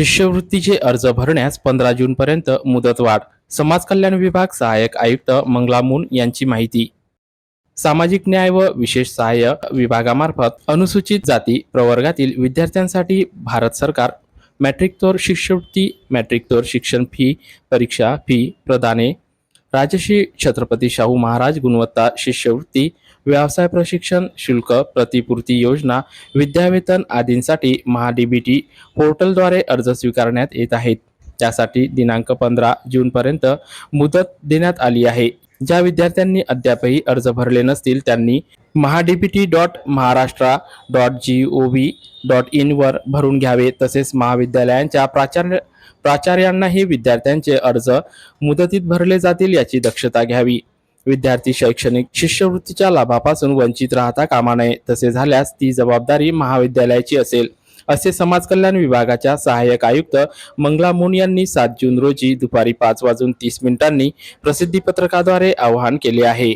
शिष्यवृत्तीचे अर्ज भरण्यास पंधरा जून पर्यंत मुदतवाढ समाज कल्याण विभाग सहाय्यक आयुक्त मंगला मून यांची माहिती. सामाजिक न्याय व विशेष सहाय्य विभागामार्फत अनुसूचित जाती प्रवर्गातील विद्यार्थ्यांसाठी भारत सरकार मॅट्रिकतोर शिष्यवृत्ती मॅट्रिकतोर शिक्षण फी परीक्षा फी प्रदाने राजश्री छत्रपती शाहू महाराज गुणवत्ता शिष्यवृत्ती व्यवसाय प्रशिक्षण शुल्क प्रतिपूर्ती योजना विद्यावेतन आदींसाठी महाडीबीटी पोर्टलद्वारे अर्ज स्वीकारण्यात येत आहेत. त्यासाठी दिनांक पंधरा जूनपर्यंत मुदत देण्यात आली आहे. ज्या विद्यार्थ्यांनी अद्यापही अर्ज भरले नसतील त्यांनी MahaDBT dot Maharashtra dot G O V dot इनवर भरून घ्यावे. तसेच महाविद्यालयांच्या प्राचार्य प्राचार्यांनाही विद्यार्थ्यांचे अर्ज मुदतीत भरले जातील याची दक्षता घ्यावी. विद्यार्थी शैक्षणिक शिष्यवृत्तीच्या लाभापासून वंचित राहता कामा नये. तसे झाल्यास ती जबाबदारी महाविद्यालयाची असेल. असे समाज कल्याण विभागाच्या सहाय्यक आयुक्त मंगला मुन यांनी सात जून रोजी दुपारी पाच वाजून तीस मिनिटांनी प्रसिद्धी पत्रकाद्वारे आवाहन केले आहे.